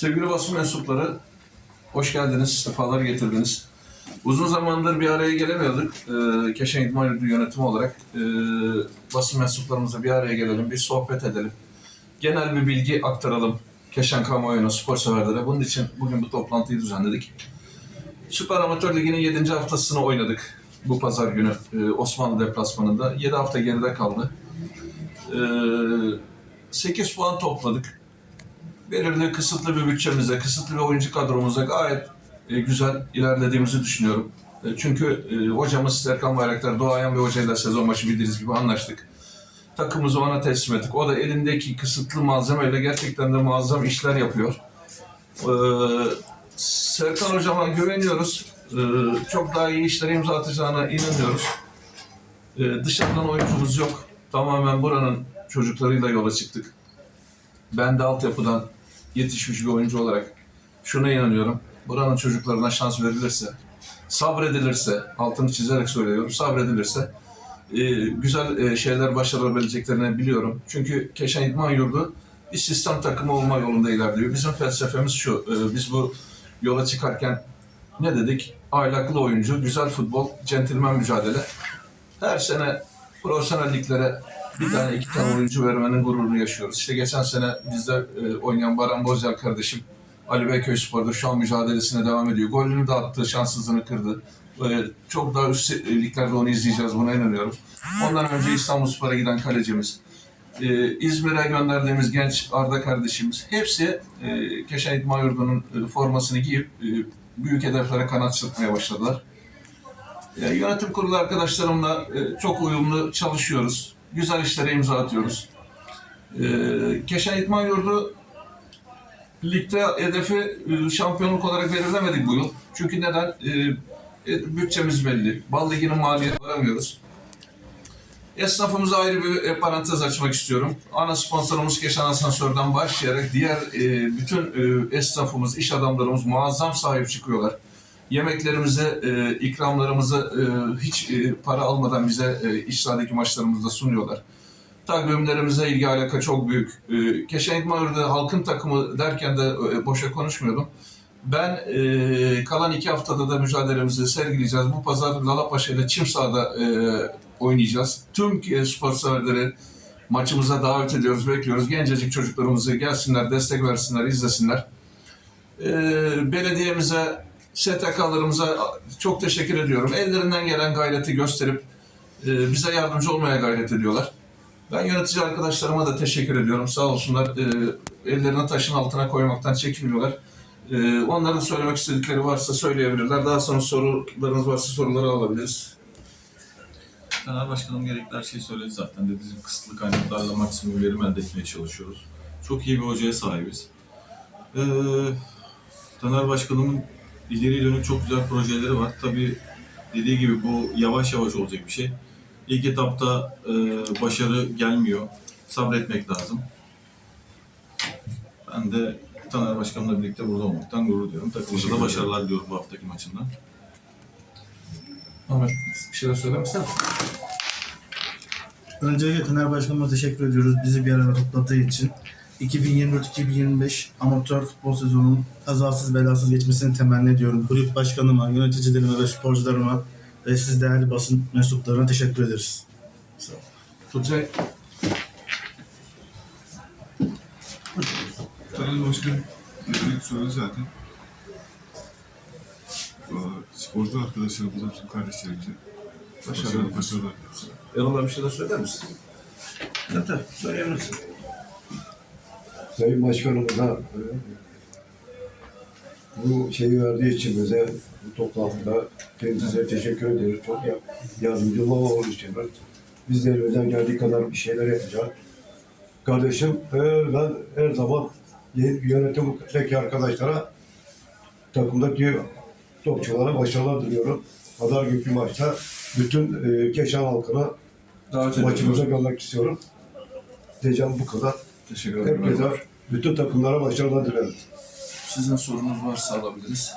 Sevgili basın mensupları, hoş geldiniz, sefalar getirdiniz. Uzun zamandır bir araya gelemiyorduk. Ee, Keşan İdman yönetimi olarak e, basın mensuplarımızla bir araya gelelim, bir sohbet edelim. Genel bir bilgi aktaralım Keşan kamuoyuna, spor severlere. Bunun için bugün bu toplantıyı düzenledik. Süper Amatör Ligi'nin 7. haftasını oynadık bu pazar günü e, Osmanlı deplasmanında. 7 hafta geride kaldı. Ee, 8 puan topladık belirli kısıtlı bir bütçemize, kısıtlı bir oyuncu kadromuza gayet e, güzel ilerlediğimizi düşünüyorum. E, çünkü e, hocamız Serkan Bayraktar doğayan bir hocayla sezon başı bildiğiniz gibi anlaştık. Takımımızı ona teslim ettik. O da elindeki kısıtlı malzemeyle gerçekten de muazzam işler yapıyor. E, Serkan hocama güveniyoruz. E, çok daha iyi işlere imza atacağına inanıyoruz. E, dışarıdan oyuncumuz yok. Tamamen buranın çocuklarıyla yola çıktık. Ben de altyapıdan yetişmiş bir oyuncu olarak şuna inanıyorum. Buranın çocuklarına şans verilirse, sabredilirse, altını çizerek söylüyorum, sabredilirse e, güzel e, şeyler başarabileceklerini biliyorum. Çünkü Keşan İdman Yurdu bir sistem takımı olma yolunda ilerliyor. Bizim felsefemiz şu, e, biz bu yola çıkarken ne dedik? Ahlaklı oyuncu, güzel futbol, centilmen mücadele. Her sene profesyonel liglere bir tane iki tane oyuncu vermenin gururunu yaşıyoruz. İşte geçen sene bizde e, oynayan Baran Bozyal kardeşim Ali Beyköy Spor'da şu an mücadelesine devam ediyor. Golünü de attı, şanssızlığını kırdı. E, çok daha üst liglerde onu izleyeceğiz, buna inanıyorum. Ondan önce İstanbulspor'a giden kalecimiz, e, İzmir'e gönderdiğimiz genç Arda kardeşimiz, hepsi e, Keşan İdman Yurdu'nun e, formasını giyip e, büyük hedeflere kanat çırpmaya başladılar. E, yönetim kurulu arkadaşlarımla e, çok uyumlu çalışıyoruz. Güzel işlere imza atıyoruz. E, Keşan İdman Yurdu ligde hedefi e, şampiyonluk olarak belirlemedik bu yıl. Çünkü neden? E, e, bütçemiz belli. Bal Ligi'nin maliyeti varamıyoruz. Esnafımıza ayrı bir e, parantez açmak istiyorum. Ana sponsorumuz Keşan Asansör'den başlayarak diğer bütün e, esnafımız, iş adamlarımız muazzam sahip çıkıyorlar yemeklerimizi, e, ikramlarımızı e, hiç e, para almadan bize e, sahadaki maçlarımızda sunuyorlar. Takvimlerimize ilgi alaka çok büyük. E, Keşan İdman Yurdu halkın takımı derken de e, boşa konuşmuyordum. Ben e, kalan iki haftada da mücadelemizi sergileyeceğiz. Bu pazar Lalapaşa ile Çim sahada e, oynayacağız. Tüm e, spor severleri maçımıza davet ediyoruz, bekliyoruz. Gencecik çocuklarımızı gelsinler, destek versinler, izlesinler. E, belediyemize, STK'larımıza çok teşekkür ediyorum. Ellerinden gelen gayreti gösterip e, bize yardımcı olmaya gayret ediyorlar. Ben yönetici arkadaşlarıma da teşekkür ediyorum. Sağ olsunlar. E, ellerini taşın altına koymaktan çekinmiyorlar. E, onların söylemek istedikleri varsa söyleyebilirler. Daha sonra sorularınız varsa soruları alabiliriz. Genel Başkanım gerekli her şeyi söyledi zaten. Dediğim kısıtlı kaynaklarla maksimum verim elde etmeye çalışıyoruz. Çok iyi bir hocaya sahibiz. Ee, Taner Başkanımın ileriye dönük çok güzel projeleri var. Tabii dediği gibi bu yavaş yavaş olacak bir şey. İlk etapta e, başarı gelmiyor. Sabretmek lazım. Ben de Taner Başkanımla birlikte burada olmaktan gurur duyuyorum. Takımımıza da başarılar diliyorum bu haftaki maçından. Ahmet bir şeyler söylemişsen. Öncelikle Taner Başkanıma teşekkür ediyoruz bizi bir arada topladığı için. 2024-2025 amatör futbol sezonunun kazasız belasız geçmesini temenni ediyorum. Kulüp başkanıma, yöneticilerime ve sporcularıma ve siz değerli basın mensuplarına teşekkür ederiz. Tuncay. Sayın Başkanım, ilk söyledi zaten. Sporcu arkadaşlarımıza, tüm kardeşlerimize Başarılar. başarılar, diliyoruz. Erol'a bir şeyler söyler misin? Evet, evet. Söyleyebilirsin. Sayın Başkanımıza e, bu şeyi verdiği için bize bu toplantıda kendisine teşekkür ederiz. Çok ya- yardımcı olmuş istiyoruz. Biz de elimizden geldiği kadar bir şeyler yapacağız. Kardeşim e, ben her zaman yönetimdeki arkadaşlara takımdaki topçulara başarılar diliyorum. Kadar günkü maçta bütün e, Keşan halkına Davet maçımıza gelmek istiyorum. Diyeceğim bu kadar. Teşekkür ederim. Herkese, bütün takımlara başarılar dilerim. Sizin sorunuz varsa alabiliriz.